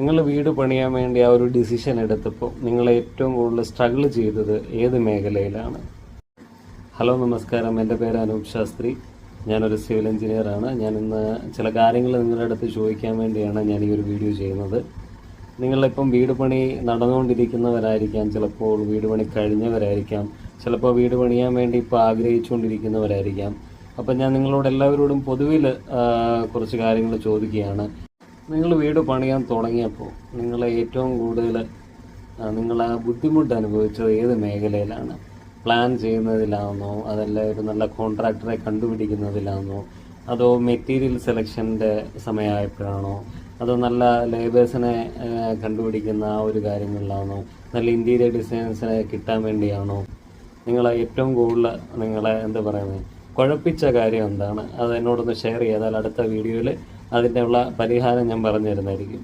നിങ്ങൾ വീട് പണിയാൻ വേണ്ടി ആ ഒരു ഡിസിഷൻ എടുത്തപ്പോൾ നിങ്ങൾ ഏറ്റവും കൂടുതൽ സ്ട്രഗിൾ ചെയ്തത് ഏത് മേഖലയിലാണ്? ഹലോ നമസ്കാരം. എന്റെ പേര് അനൂപ് ശാസ്ത്രി. ഞാനൊരു സിവിൽ എഞ്ചിനീയറാണ് ഞാൻ ഇന്ന് ചില കാര്യങ്ങൾ നിങ്ങളുടെ അടുത്ത് ചോദിക്കാൻ വേണ്ടിയാണ് ഞാൻ ഈ ഒരു വീഡിയോ ചെയ്യുന്നത്. നിങ്ങളിപ്പം വീട് പണി നടന്നുകൊണ്ടിരിക്കുന്നവരായിരിക്കാം ചിലപ്പോൾ വീട് പണി കഴിഞ്ഞവരായിരിക്കാം ചിലപ്പോൾ വീട് പണിയാൻ വേണ്ടി ഇപ്പോൾ ആഗ്രഹിച്ചുകൊണ്ടിരിക്കുന്നവരായിരിക്കാം. അപ്പം ഞാൻ നിങ്ങളോട് എല്ലാവരോടും പൊതുവിൽ കുറച്ച് കാര്യങ്ങൾ ചോദിക്കുകയാണ്. നിങ്ങൾ വീട് പണിയാൻ തുടങ്ങിയപ്പോൾ നിങ്ങൾ ഏറ്റവും കൂടുതൽ നിങ്ങൾ ആ ബുദ്ധിമുട്ട് അനുഭവിച്ചത് ഏത് മേഖലയിലാണ്? പ്ലാൻ ചെയ്യുന്നതിലാണോ അതല്ല ഒരു നല്ല കോൺട്രാക്ടറെ കണ്ടുപിടിക്കുന്നതിലാണോ അതോ മെറ്റീരിയൽ സെലക്ഷന്റെ സമയമായപ്പോഴാണോ അതോ നല്ല ലേബേഴ്സിനെ കണ്ടുപിടിക്കുന്ന ആ ഒരു കാര്യങ്ങളിലാണോ നല്ല ഇന്റീരിയർ ഡിസൈൻസിനെ കിട്ടാൻ വേണ്ടിയാണോ? നിങ്ങൾ ഏറ്റവും കൂടുതൽ നിങ്ങളെ എന്താ പറയുന്നത് കുഴപ്പിച്ച കാര്യം എന്താണ്? അത് എന്നോടൊന്ന് ഷെയർ ചെയ്താൽ അടുത്ത വീഡിയോയിൽ അതിന്റെ ഉള്ള പരിഹാരം ഞാൻ പറഞ്ഞു തരുന്നതായിരിക്കും